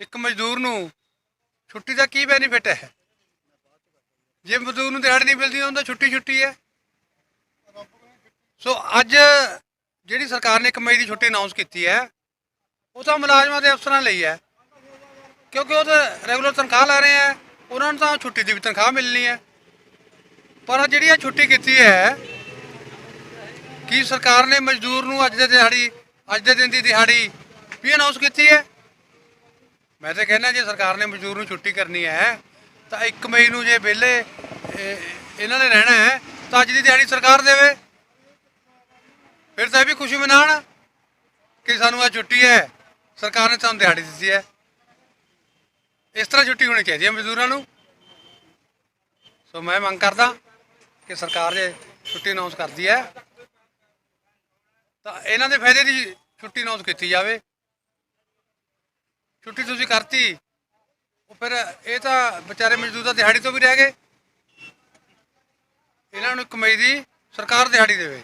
ਇੱਕ ਮਜ਼ਦੂਰ ਨੂੰ ਛੁੱਟੀ ਦਾ ਕੀ ਬੈਨੀਫਿਟ ਹੈ? ਜੇ ਮਜ਼ਦੂਰ ਨੂੰ ਦਿਹਾੜੀ ਨਹੀਂ ਮਿਲਦੀ ਹੁੰਦਾ ਛੁੱਟੀ ਛੁੱਟੀ ਹੈ। ਸੋ ਅੱਜ ਜਿਹੜੀ ਸਰਕਾਰ ਨੇ ਇੱਕ ਮਈ ਦੀ ਛੁੱਟੀ ਅਨਾਉਂਸ ਕੀਤੀ ਹੈ, ਉਹ ਤਾਂ ਮੁਲਾਜ਼ਮਾਂ ਦੇ ਅਫਸਰਾਂ ਲਈ ਹੈ। ਕਿਉਂਕਿ ਉਹ ਤਾਂ ਰੈਗੂਲਰ ਤਨਖਾਹ ਲੈ ਰਹੇ ਆ ਉਹਨਾਂ ਨੂੰ ਤਾਂ ਛੁੱਟੀ ਦੀ ਵੀ ਤਨਖਾਹ ਮਿਲਣੀ ਹੈ। ਪਰ ਜਿਹੜੀ ਇਹ ਛੁੱਟੀ ਕੀਤੀ ਹੈ, ਕੀ ਸਰਕਾਰ ਨੇ ਮਜ਼ਦੂਰ ਨੂੰ ਅੱਜ ਦੇ ਦਿਹਾੜੀ, ਅੱਜ ਦੇ ਦਿਨ ਦੀ ਦਿਹਾੜੀ ਵੀ ਅਨਾਉਂਸ ਕੀਤੀ ਹੈ? ਮੈਂ ਤਾਂ ਕਹਿੰਦਾ ਜੇ ਸਰਕਾਰ ਨੇ ਮਜ਼ਦੂਰ ਨੂੰ ਛੁੱਟੀ ਕਰਨੀ ਹੈ, ਤਾਂ 1 ਮਈ ਨੂੰ ਜੇ ਵਿਹਲੇ ਇਹਨਾਂ ਨੇ ਰਹਿਣਾ ਹੈ, ਤਾਂ ਅੱਜ ਦੀ ਦਿਹਾੜੀ ਸਰਕਾਰ ਦੇਵੇ। ਫਿਰ ਤਾਂ ਇਹ ਵੀ ਖੁਸ਼ੀ ਮਨਾਉਣ ਕਿ ਸਾਨੂੰ ਅੱਜ ਛੁੱਟੀ ਹੈ, ਸਰਕਾਰ ਨੇ ਸਾਨੂੰ ਦਿਹਾੜੀ ਦਿੱਤੀ ਹੈ। ਇਸ ਤਰ੍ਹਾਂ ਛੁੱਟੀ ਹੋਣੀ ਚਾਹੀਦੀ ਹੈ ਮਜ਼ਦੂਰਾਂ ਨੂੰ। ਸੋ ਮੈਂ ਮੰਗ ਕਰਦਾ ਕਿ ਸਰਕਾਰ ਜੇ ਛੁੱਟੀ ਅਨਾਉਂਸ ਕਰਦੀ ਹੈ, ਤਾਂ ਇਹਨਾਂ ਦੇ ਫਾਇਦੇ ਦੀ ਛੁੱਟੀ ਅਨਾਉਂਸ ਕੀਤੀ ਜਾਵੇ। ਛੁੱਟੀ ਤੁਸੀਂ ਕਰਤੀ, ਉਹ ਫਿਰ ਇਹ ਤਾਂ ਵਿਚਾਰੇ ਮਜ਼ਦੂਰ ਤਾਂ ਦਿਹਾੜੀ ਤੋਂ ਵੀ ਰਹਿ ਗਏ। ਇਹਨਾਂ ਨੂੰ ਇੱਕ ਦੀ ਸਰਕਾਰ ਦਿਹਾੜੀ ਦੇਵੇ।